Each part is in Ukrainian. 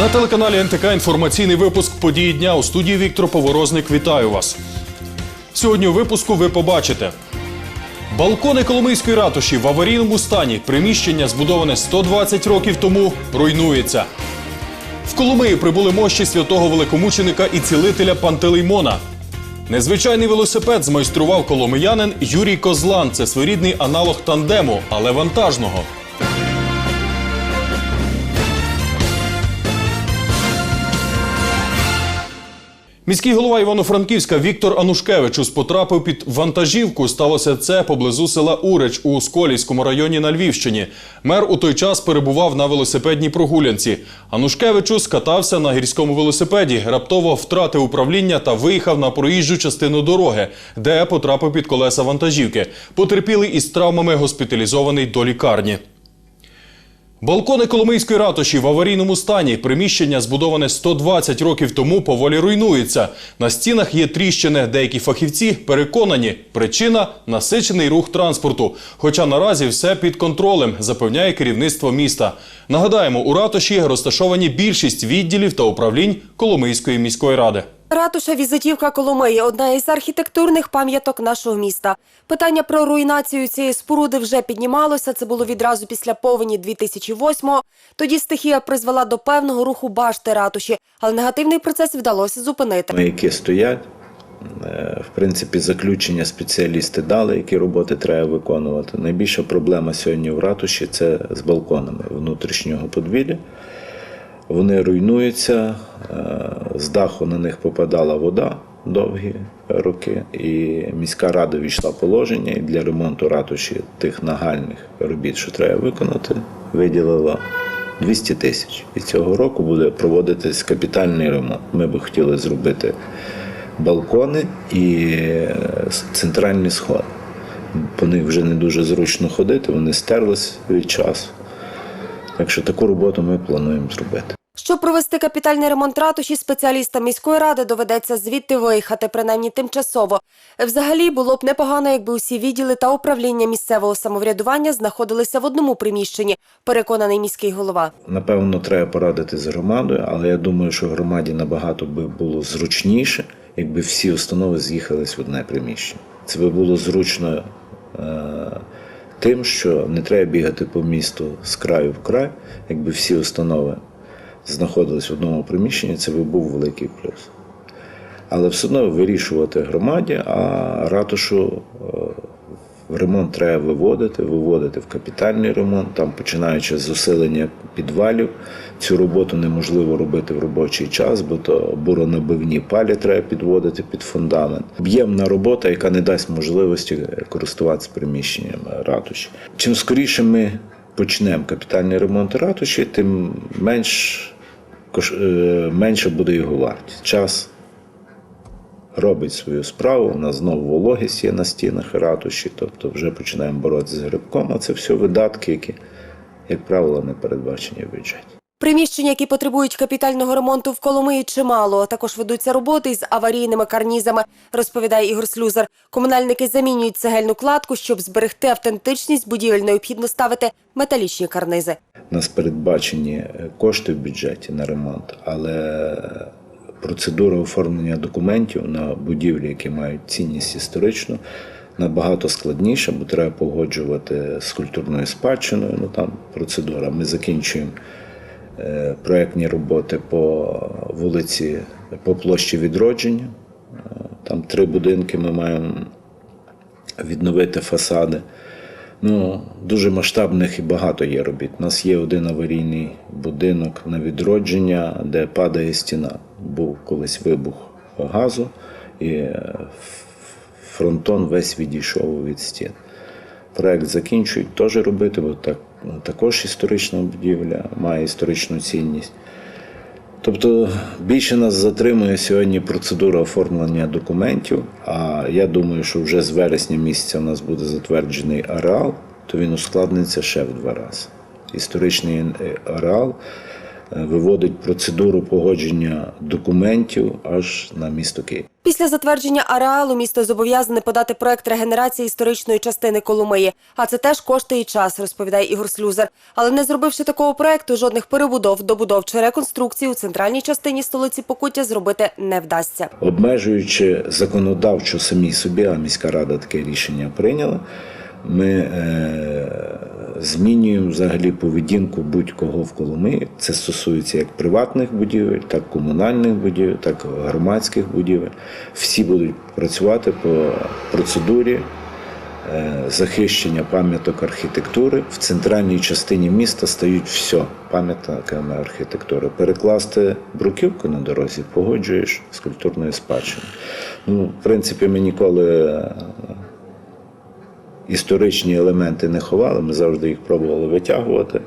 На телеканалі НТК інформаційний випуск події дня у студії Віктор Поворозник. Вітаю вас. Сьогодні у випуску ви побачите. Балкони Коломийської ратуші в аварійному стані. Приміщення, збудоване 120 років тому, руйнується. В Коломиї прибули мощі святого великомученика і цілителя Пантелеймона. Незвичайний велосипед змайстрував коломиянин Юрій Козлан. Це своєрідний аналог тандему, але вантажного. Міський голова Івано-Франківська Віктор Анушкевичус потрапив під вантажівку. Сталося це поблизу села Уреч у Сколівському районі на Львівщині. Мер у той час перебував на велосипедній прогулянці. Анушкевичус катався на гірському велосипеді, раптово втратив управління та виїхав на проїжджу частину дороги, де потрапив під колеса вантажівки. Потерпілий із травмами госпіталізований до лікарні. Балкони Коломийської ратуші в аварійному стані. Приміщення, збудоване 120 років тому, поволі руйнується. На стінах є тріщини. Деякі фахівці переконані, причина насичений рух транспорту. Хоча наразі все під контролем, запевняє керівництво міста. Нагадаємо, у ратуші розташовані більшість відділів та управлінь Коломийської міської ради. Ратуша візитівка Коломиї одна із архітектурних пам'яток нашого міста. Питання про руйнацію цієї споруди вже піднімалося. Це було відразу після повені 2008-го. Тоді стихія призвела до певного руху башти ратуші, але негативний процес вдалося зупинити. які стоять. Е, В принципі, заключення спеціалісти дали, які роботи треба виконувати. Найбільша проблема сьогодні в ратуші це з балконами внутрішнього подвір'я. Вони руйнуються, е, з даху на них попадала вода довгі роки, і міська рада війшла положення і для ремонту ратуші тих нагальних робіт, що треба виконати, виділила 200 тисяч. І цього року буде проводитись капітальний ремонт. Ми би хотіли зробити балкони і е, центральний сход. По них вже не дуже зручно ходити, вони стерлись від часу. Так що таку роботу ми плануємо зробити. Щоб провести капітальний ремонт ратуші, спеціалістам міської ради доведеться звідти виїхати, принаймні тимчасово. Взагалі було б непогано, якби усі відділи та управління місцевого самоврядування знаходилися в одному приміщенні, переконаний міський голова. Напевно, треба порадити з громадою, але я думаю, що громаді набагато би було зручніше, якби всі установи з'їхались в одне приміщення. Це би було зручно е, тим, що не треба бігати по місту з краю в край, якби всі установи знаходились в одному приміщенні, це був великий плюс. Але все одно вирішувати громаді, а ратушу е, в ремонт треба виводити, виводити в капітальний ремонт, там починаючи з усилення підвалів. Цю роботу неможливо робити в робочий час, бо то буронабивні палі треба підводити під фундамент. Об'ємна робота, яка не дасть можливості користуватися приміщенням ратуші. Чим скоріше ми почнемо капітальний ремонт ратуші, тим менш, е, менше буде його вартість. Час робить свою справу. У нас знову вологість є на стінах ратуші, тобто вже починаємо боротися з грибком, а це все видатки, які, як правило, не передбачені в бюджеті. Приміщення, які потребують капітального ремонту в Коломиї, чимало. Також ведуться роботи із аварійними карнізами, розповідає Ігор Слюзар. Комунальники замінюють цегельну кладку, щоб зберегти автентичність будівель, необхідно ставити металічні карнизи. У нас передбачені е, кошти в бюджеті на ремонт, але процедура оформлення документів на будівлі, які мають цінність історичну, набагато складніша, бо треба погоджувати з культурною спадщиною. Ну там процедура. Ми закінчуємо е, проектні роботи по вулиці, по площі відродження. Е, Там три будинки ми маємо відновити фасади. Ну, дуже масштабних і багато є робіт. У нас є один аварійний будинок на відродження, де падає стіна. Був колись вибух газу, і е, фронтон весь відійшов від стін. Проект закінчують теж робити, бо так, також історична будівля, має історичну цінність. Тобто більше нас затримує сьогодні процедура оформлення документів. А я думаю, що вже з вересня місяця у нас буде затверджений ареал, то він ускладниться ще в два рази. Історичний ареал виводить процедуру погодження документів аж на місто Київ. Після затвердження ареалу місто зобов'язане подати проект регенерації історичної частини Коломиї. А це теж коштує час, розповідає Ігор Слюзер. Але не зробивши такого проекту, жодних перебудов, добудов чи реконструкцій у центральній частині столиці Покуття зробити не вдасться. Обмежуючи законодавчо самі собі, а міська рада таке рішення прийняла. Ми е, змінюємо взагалі поведінку будь-кого в Коломиї. Це стосується як приватних будівель, так комунальних будівель, так громадських будівель. Всі будуть працювати по процедурі е, захищення пам'яток архітектури. В центральній частині міста стають все пам'ятками архітектури. Перекласти бруківку на дорозі погоджуєш з культурною спадщиною. Ну, в принципі, ми ніколи історичні елементи не ховали, ми завжди їх пробували витягувати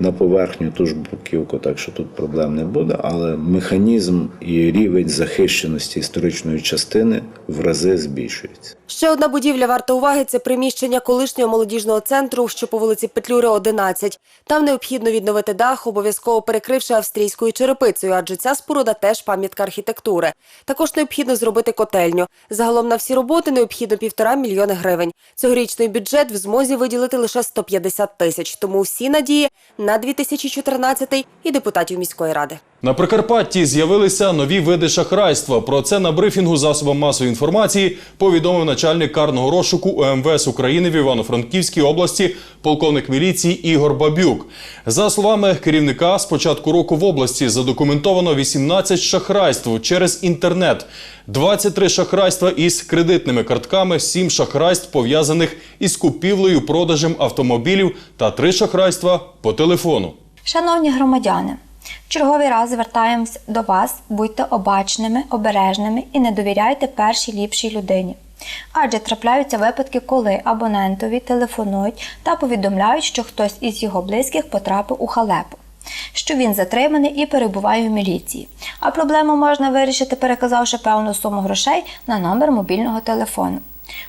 на поверхню ту ж бруківку, так що тут проблем не буде. Але механізм і рівень захищеності історичної частини в рази збільшується. Ще одна будівля варта уваги це приміщення колишнього молодіжного центру, що по вулиці Петлюри, 11. Там необхідно відновити дах, обов'язково перекривши австрійською черепицею, адже ця споруда теж пам'ятка архітектури. Також необхідно зробити котельню. Загалом на всі роботи необхідно півтора мільйони гривень. Цьогорічний бюджет в змозі виділити лише 150 тисяч. Тому всі надії на 2014 і депутатів міської ради. На Прикарпатті з'явилися нові види шахрайства. Про це на брифінгу засобам масової інформації повідомив начальник карного розшуку УМВС України в Івано-Франківській області, полковник міліції Ігор Бабюк. За словами керівника, з початку року в області задокументовано 18 шахрайств через інтернет, 23 шахрайства із кредитними картками, 7 шахрайств пов'язаних із купівлею продажем автомобілів та 3 шахрайства по телефону. Шановні громадяни, черговий раз звертаємось до вас, будьте обачними, обережними і не довіряйте першій ліпшій людині. Адже трапляються випадки, коли абонентові телефонують та повідомляють, що хтось із його близьких потрапив у халепу, що він затриманий і перебуває в міліції. А проблему можна вирішити, переказавши певну суму грошей на номер мобільного телефону.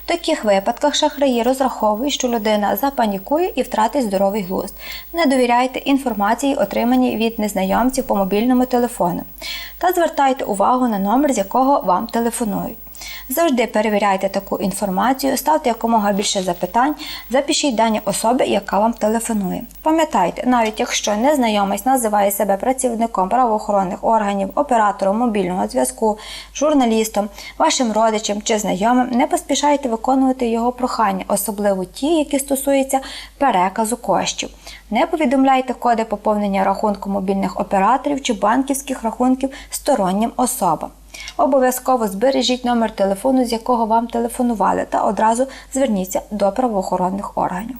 В таких випадках шахраї розраховують, що людина запанікує і втратить здоровий глузд. Не довіряйте інформації, отриманій від незнайомців по мобільному телефону, та звертайте увагу на номер, з якого вам телефонують. Завжди перевіряйте таку інформацію, ставте якомога більше запитань, запишіть дані особи, яка вам телефонує. Пам'ятайте, навіть якщо незнайомець називає себе працівником правоохоронних органів, оператором мобільного зв'язку, журналістом, вашим родичем чи знайомим, не поспішайте виконувати його прохання, особливо ті, які стосуються переказу коштів. Не повідомляйте коди поповнення рахунку мобільних операторів чи банківських рахунків стороннім особам. Обов'язково збережіть номер телефону, з якого вам телефонували, та одразу зверніться до правоохоронних органів.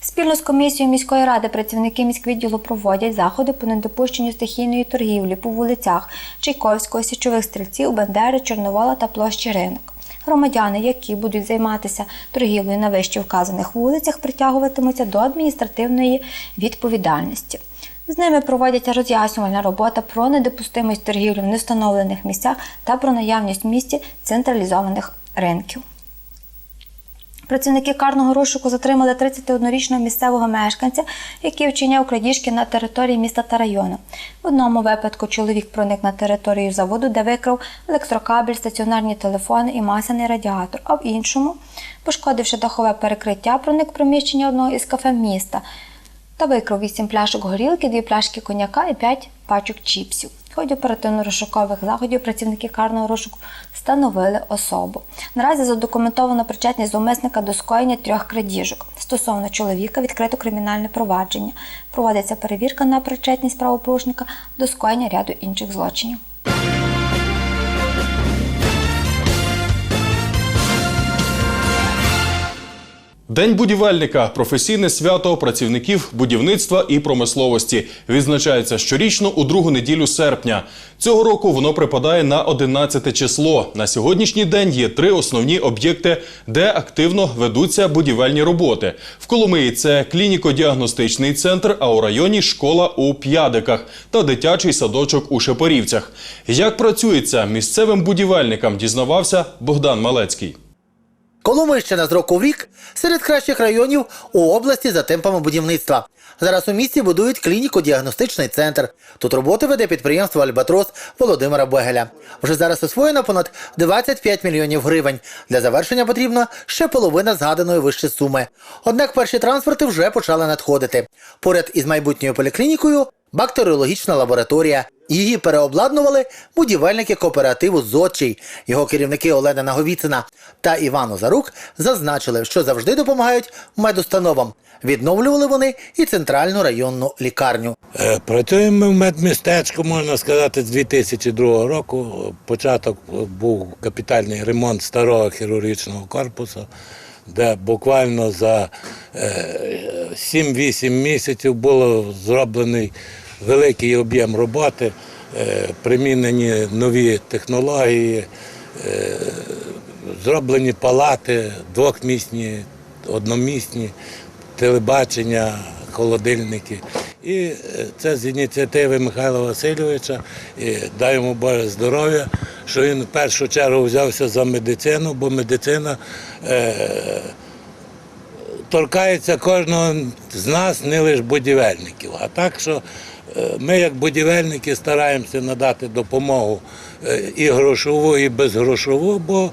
Спільно з комісією міської ради працівники міськвідділу проводять заходи по недопущенню стихійної торгівлі по вулицях Чайковського, Січових стрільців, Бендери, Чорновола та площі Ринок. Громадяни, які будуть займатися торгівлею на вище вказаних вулицях, притягуватимуться до адміністративної відповідальності. З ними проводять роз'яснювальна робота про недопустимість торгівлі в невстановлених місцях та про наявність в місті централізованих ринків. Працівники карного розшуку затримали 31-річного місцевого мешканця, який вчиняв крадіжки на території міста та району. В одному випадку чоловік проник на територію заводу, де викрав електрокабель, стаціонарні телефони і масляний радіатор, а в іншому, пошкодивши дахове перекриття, проник в приміщення одного із кафе міста та викрав 8 пляшок горілки, 2 пляшки коньяка і 5 пачок чіпсів. В ході оперативно-розшукових заходів працівники карного розшуку встановили особу. Наразі задокументовано причетність зловмисника до скоєння трьох крадіжок. Стосовно чоловіка відкрито кримінальне провадження. Проводиться перевірка на причетність правопорушника до скоєння ряду інших злочинів. День будівельника професійне свято працівників будівництва і промисловості відзначається щорічно у другу неділю серпня. Цього року воно припадає на 11 число. На сьогоднішній день є три основні об'єкти, де активно ведуться будівельні роботи. В Коломиї це клініко-діагностичний центр, а у районі школа у П'ядиках та дитячий садочок у Шепарівцях. Як працюється місцевим будівельникам, дізнавався Богдан Малецький. Коломийщина з року в рік серед кращих районів у області за темпами будівництва. Зараз у місті будують клініко-діагностичний центр. Тут роботи веде підприємство Альбатрос Володимира Бегеля. Вже зараз освоєно понад 25 мільйонів гривень. Для завершення потрібно ще половина згаданої вище суми. Однак перші транспорти вже почали надходити. Поряд із майбутньою поліклінікою бактеріологічна лабораторія. Її переобладнували будівельники кооперативу «Зодчий». Його керівники Олена Наговіцина та Іван Озарук зазначили, що завжди допомагають медустановам. Відновлювали вони і центральну районну лікарню. Е, Працюємо ми в медмістечку, можна сказати, з 2002 року. Початок був капітальний ремонт старого хірургічного корпусу, де буквально за е, 7-8 місяців було зроблений великий об'єм роботи, е, примінені нові технології, е, зроблені палати двохмісні, одномісні, телебачення, холодильники. І е, це з ініціативи Михайла Васильовича. І дай Боже здоров'я, що він в першу чергу взявся за медицину, бо медицина е, торкається кожного з нас, не лише будівельників. А так що ми, як будівельники, стараємося надати допомогу е, і грошову, і безгрошову, бо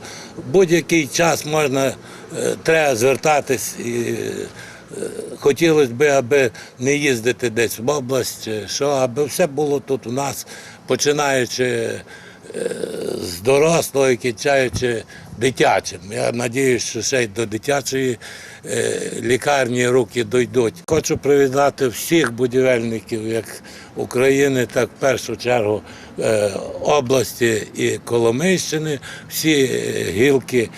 будь-який час можна, е, треба звертатись і е, хотілося б, аби не їздити десь в область, е, що аби все було тут у нас, починаючи е, з дорослого і кінчаючи дитячим. Я сподіваюся, що ще й до дитячої е, лікарні руки дійдуть. Хочу привітати всіх будівельників, як України, так в першу чергу е, області і Коломийщини, всі е, гілки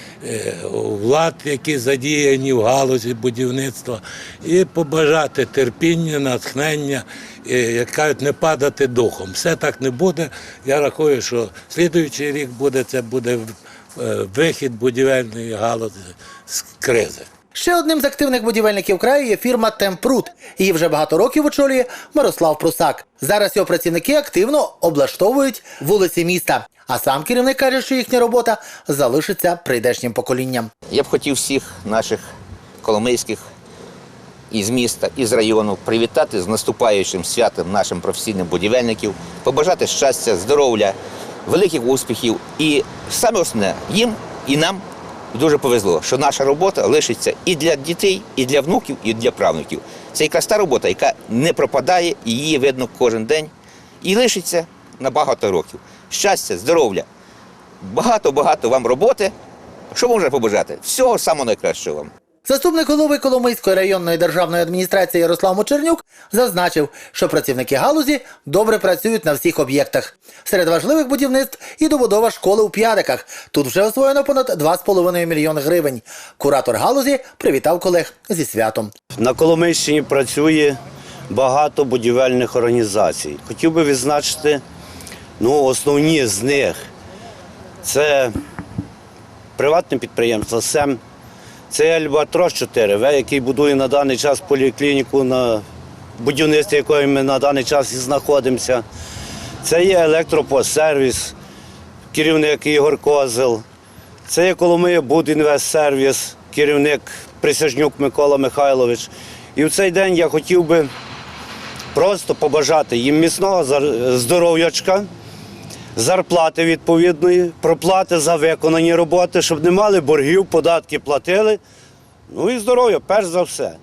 влад, які задіяні в галузі будівництва, і побажати терпіння, натхнення, і, як кажуть, не падати духом. Все так не буде. Я рахую, що слідуючий рік буде це буде вихід будівельної галузі з кризи. Ще одним з активних будівельників краю є фірма Темпрут. Її вже багато років очолює Мирослав Прусак. Зараз його працівники активно облаштовують вулиці міста. А сам керівник каже, що їхня робота залишиться прийдешнім поколінням. Я б хотів всіх наших коломийських із міста, із району привітати з наступаючим святом нашим професійним будівельників, побажати щастя, здоров'я, великих успіхів. І саме основне, їм і нам дуже повезло, що наша робота лишиться і для дітей, і для внуків, і для правнуків. Це якраз та робота, яка не пропадає, її видно кожен день, і лишиться на багато років. Щастя, здоров'я, багато-багато вам роботи. Що можна побажати? Всього самого найкращого вам. Заступник голови Коломийської районної державної адміністрації Ярослав Мочернюк зазначив, що працівники галузі добре працюють на всіх об'єктах. Серед важливих будівництв і добудова школи у П'ядиках. Тут вже освоєно понад 2,5 мільйони гривень. Куратор галузі привітав колег зі святом. На Коломийщині працює багато будівельних організацій. Хотів би відзначити ну, основні з них. Це приватне підприємство СЕМ, це Альбатрос 4В, який будує на даний час поліклініку, на будівництві якої ми на даний час і знаходимося. Це є електропосервіс, керівник Ігор Козел. Це є Коломия Будінвестсервіс, керівник Присяжнюк Микола Михайлович. І в цей день я хотів би просто побажати їм міцного здоров'ячка, зарплати відповідної, проплати за виконані роботи, щоб не мали боргів, податки платили. Ну і здоров'я, перш за все.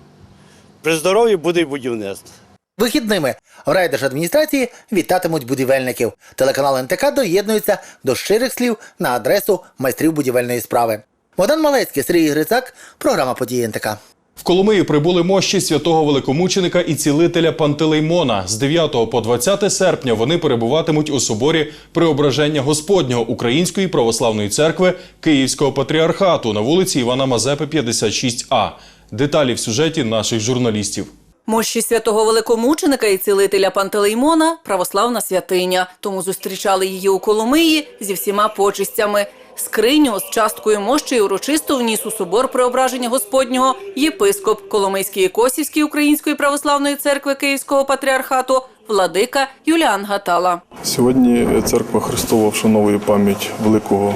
При здоров'ї буде й будівництво. Вихідними в райдержадміністрації вітатимуть будівельників. Телеканал НТК доєднується до щирих слів на адресу майстрів будівельної справи. Богдан Малецький, Сергій Грицак, програма події НТК. В Коломиї прибули мощі святого великомученика і цілителя Пантелеймона. З 9 по 20 серпня вони перебуватимуть у соборі Преображення Господнього Української православної церкви Київського патріархату на вулиці Івана Мазепи, 56А. Деталі в сюжеті наших журналістів. Мощі святого великомученика і цілителя Пантелеймона – православна святиня. Тому зустрічали її у Коломиї зі всіма почистями. Скриню з часткою мощі урочисто вніс у собор Преображення Господнього єпископ Коломийської Косівської Української православної церкви Київського патріархату владика Юліан Гатала. Сьогодні церква Христова вшановує пам'ять великого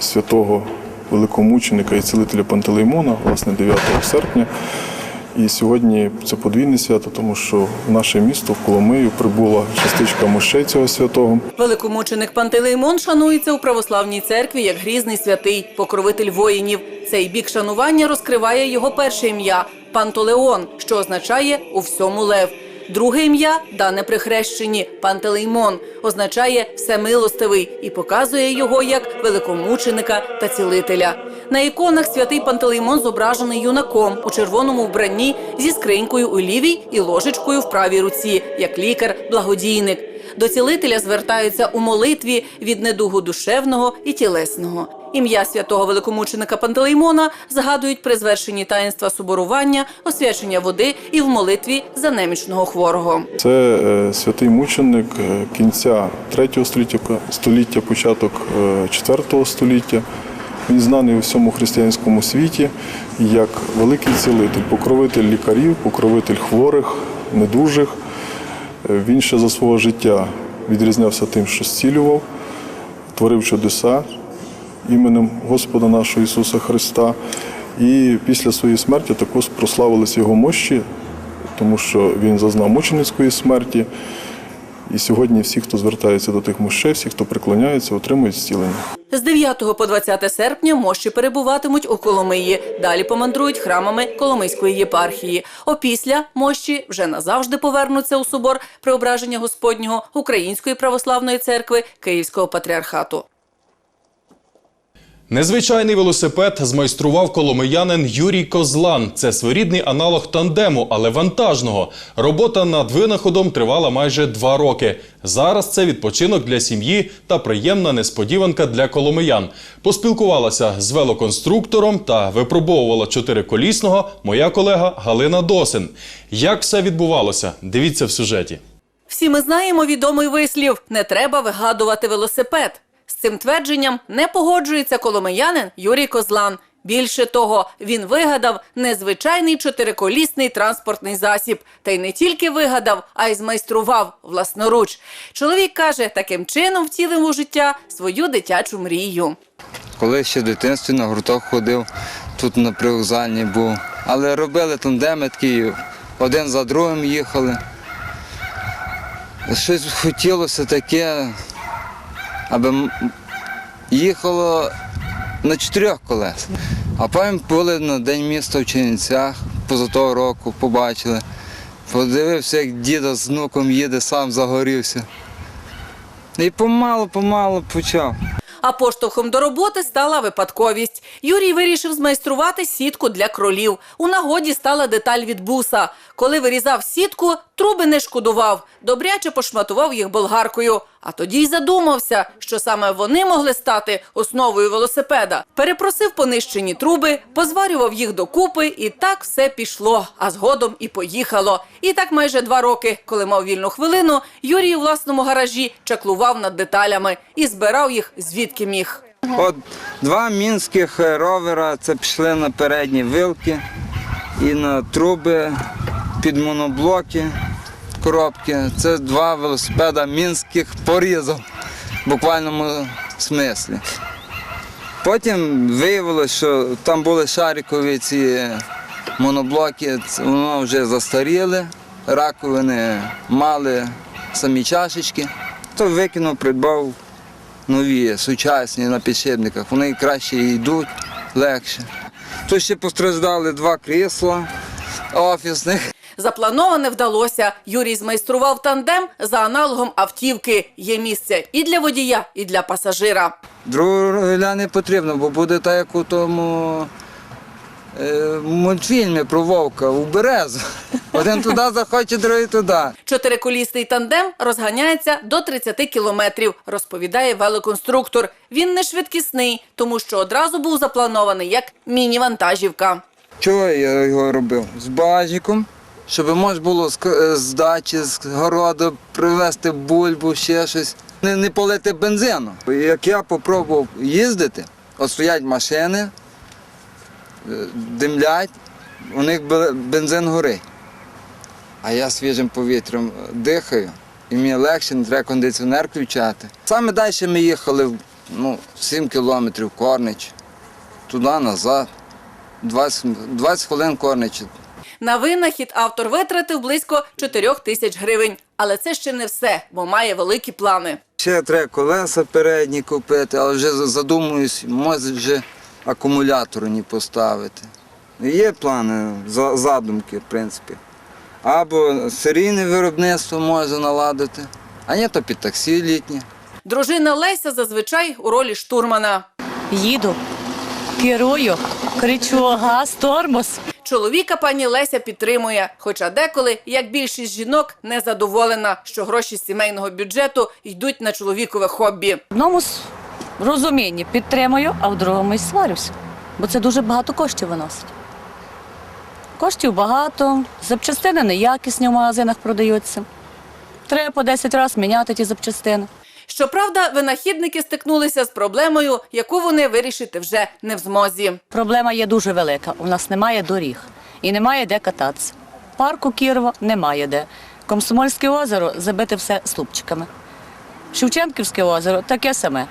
святого великомученика і цілителя Пантелеймона, власне, 9 серпня. І сьогодні це подвійне свято, тому що в наше місто, в Коломию, прибула частичка мощей цього святого. Великомученик Пантелеймон шанується у православній церкві як грізний святий, покровитель воїнів. Цей бік шанування розкриває його перше ім'я Пантолеон, що означає у всьому лев. Друге ім'я дане при хрещенні Пантелеймон означає всемилостивий і показує його як великомученика та цілителя. На іконах святий Пантелеймон зображений юнаком у червоному вбранні зі скринькою у лівій і ложечкою в правій руці, як лікар-благодійник. До цілителя звертаються у молитві від недугу душевного і тілесного. Ім'я святого великомученика Пантелеймона згадують при звершенні таїнства соборування, освячення води і в молитві за немічного хворого. Це е, святий мученик е, кінця 3 століття, століття, початок 4 століття. Він знаний у всьому християнському світі як великий цілитель, покровитель лікарів, покровитель хворих, недужих. Е, Він ще за свого життя відрізнявся тим, що зцілював, творив чудеса іменем Господа нашого Ісуса Христа. І після своєї смерті також прославились його мощі, тому що він зазнав мученицької смерті. І сьогодні всі, хто звертається до тих мощей, всі, хто приклоняється, отримують зцілення. З 9 по 20 серпня мощі перебуватимуть у Коломиї. Далі помандрують храмами Коломийської єпархії. Опісля мощі вже назавжди повернуться у собор Преображення Господнього Української православної церкви Київського патріархату. Незвичайний велосипед змайстрував коломиянин Юрій Козлан. Це своєрідний аналог тандему, але вантажного. Робота над винаходом тривала майже два роки. Зараз це відпочинок для сім'ї та приємна несподіванка для коломиян. Поспілкувалася з велоконструктором та випробовувала чотириколісного моя колега Галина Досин. Як все відбувалося? Дивіться в сюжеті. Всі ми знаємо відомий вислів «не треба вигадувати велосипед». З цим твердженням не погоджується коломиянин Юрій Козлан. Більше того, він вигадав незвичайний чотириколісний транспортний засіб. Та й не тільки вигадав, а й змайстрував власноруч. Чоловік каже, таким чином втілив у життя свою дитячу мрію. Коли ще в дитинстві на гурток ходив, тут на привокзальні був. Але робили тандеми один за другим їхали. Щось хотілося таке, аби їхало на чотирьох колесах. А потім були на День міста в Чернівцях, поза того року побачили. Подивився, як діда з внуком їде, сам загорівся. І помалу-помалу почав. А поштовхом до роботи стала випадковість. Юрій вирішив змайструвати сітку для кролів. У нагоді стала деталь від буса. Коли вирізав сітку, труби не шкодував, добряче пошматував їх болгаркою. А тоді й задумався, що саме вони могли стати основою велосипеда. Перепросив понищені труби, позварював їх докупи, і так все пішло. А згодом і поїхало. І так майже два роки, коли мав вільну хвилину, Юрій у власному гаражі чаклував над деталями і збирав їх звідки міг. От два мінських ровера це пішли на передні вилки і на труби під моноблоки, коробки. Це два велосипеда мінських порізав в буквальному смислі. Потім виявилося, що там були шарикові ці моноблоки, воно вже застаріли, раковини мали самі чашечки, то викинув, придбав нові, сучасні на підшипниках. Вони краще йдуть, легше. Тут ще постраждали два крісла офісних. Заплановане вдалося. Юрій змайстрував тандем за аналогом автівки. Є місце і для водія, і для пасажира. Другого руля не потрібно, бо буде так, як у тому е, мультфільмі про вовка у березу. Один туди захоче, другий туди. Чотириколісний тандем розганяється до 30 кілометрів, розповідає велоконструктор. Він не швидкісний, тому що одразу був запланований як міні-вантажівка. Чого я його робив? З багажником, щоб можна було з, дачі, з городу привезти бульбу, ще щось. Не, не полити бензину. Як я спробував їздити, стоять машини, е, димлять, у них бензин горить. А я свіжим повітрям дихаю, і мені легше, не треба кондиціонер включати. Саме далі ми їхали ну, 7 кілометрів, Корнич. туди, назад. 20, 20 хвилин корничить. На винахід автор витратив близько 4 тисяч гривень. Але це ще не все, бо має великі плани. Ще треба колеса передні купити, але вже задумуюсь, може вже акумулятор не поставити. Є плани, задумки, в принципі. Або серійне виробництво може наладити, а ні, то під таксі літнє. Дружина Леся зазвичай у ролі штурмана. Їду, керую, кричу газ, тормоз. Чоловіка пані Леся підтримує, хоча деколи, як більшість жінок, не задоволена, що гроші з сімейного бюджету йдуть на чоловікове хобі. В одному розумінні підтримую, а в другому й сварюся. Бо це дуже багато коштів виносить. Коштів багато, запчастини неякісні в магазинах продаються. Треба по 10 разів міняти ті запчастини. Щоправда, винахідники стикнулися з проблемою, яку вони вирішити вже не в змозі. Проблема є дуже велика. У нас немає доріг і немає де кататися. Парку Кірова немає де. Комсомольське озеро забите все слупчиками. Шевченківське озеро таке саме.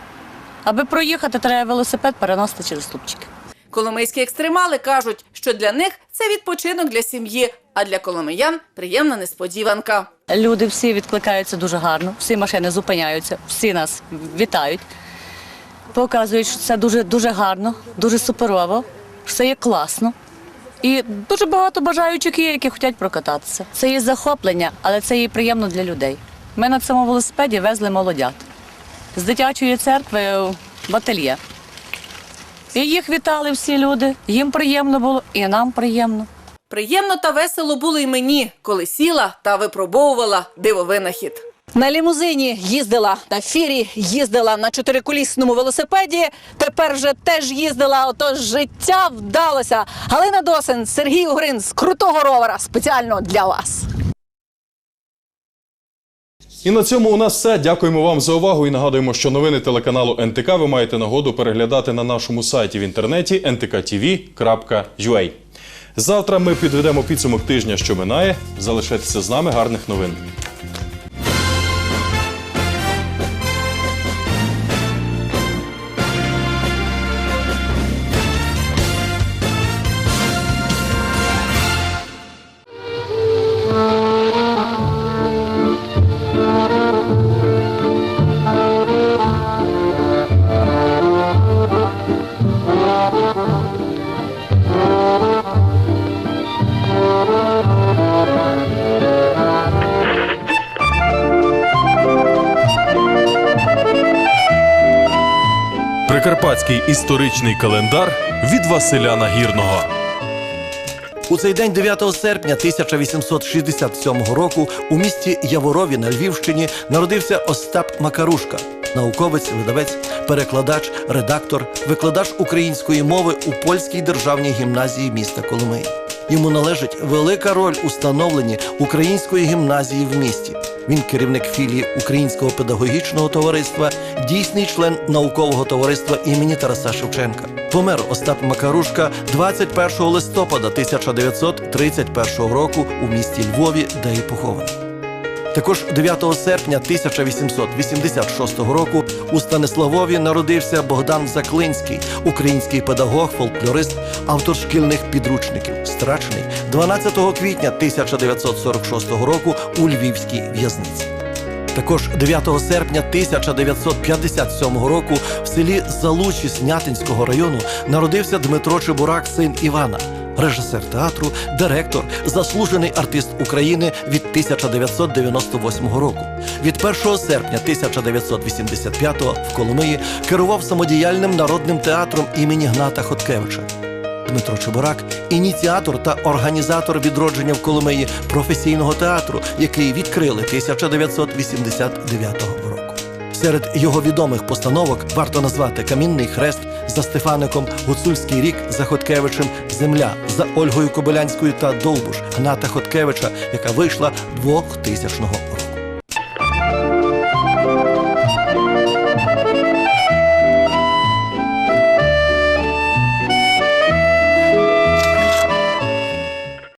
Аби проїхати, треба велосипед переносити через слупчики. Коломийські екстремали кажуть, що для них це відпочинок для сім'ї, а для коломиян приємна несподіванка. Люди всі відкликаються дуже гарно, всі машини зупиняються, всі нас вітають. Показують, що це дуже, дуже гарно, дуже суперово, це є класно. І дуже багато бажаючих є, які хочуть прокататися. Це є захоплення, але це є приємно для людей. Ми на цьому велосипеді везли молодят з дитячої церкви в ательє. І їх вітали всі люди. Їм приємно було, і нам приємно. Приємно та весело було й мені, коли сіла та випробовувала дивовинахід. На лімузині їздила, на фірі їздила на чотириколісному велосипеді. Тепер вже теж їздила, отож життя вдалося. Галина Досин, Сергій Угрин з крутого ровера спеціально для вас. І на цьому у нас все. Дякуємо вам за увагу і нагадуємо, що новини телеканалу НТК ви маєте нагоду переглядати на нашому сайті в інтернеті ntkTV.ua. Завтра ми підведемо підсумок тижня, що минає. Залишайтеся з нами. Гарних новин. Прикарпатський історичний календар від Василя Нагірного. У цей день, 9 серпня 1867 року, у місті Яворові на Львівщині народився Остап Макарушка, науковець, видавець, перекладач, редактор, викладач української мови у польській державній гімназії міста Коломиї. Йому належить велика роль у становленні української гімназії в місті. Він керівник філії Українського педагогічного товариства, дійсний член наукового товариства імені Тараса Шевченка. Помер Остап Макарушка 21 листопада 1931 року у місті Львові, де і похований. Також 9 серпня 1886 року у Станиславові народився Богдан Заклинський, український педагог, фольклорист, автор шкільних підручників, страчений 12 квітня 1946 року у Львівській в'язниці. Також 9 серпня 1957 року в селі Залучі Снятинського району народився Дмитро Чебурак, син Івана, режисер театру, директор, заслужений артист України від 1998 року. Від 1 серпня 1985 в Коломиї керував самодіяльним народним театром імені Гната Хоткевича. Дмитро Чебурак ініціатор та організатор відродження в Коломиї професійного театру, який відкрили 1989 року. Серед його відомих постановок варто назвати Камінний хрест за Стефаником, Гуцульський рік за Хоткевичем, Земля за Ольгою Кобилянською та Довбуш Гната Хоткевича, яка вийшла 2000 року.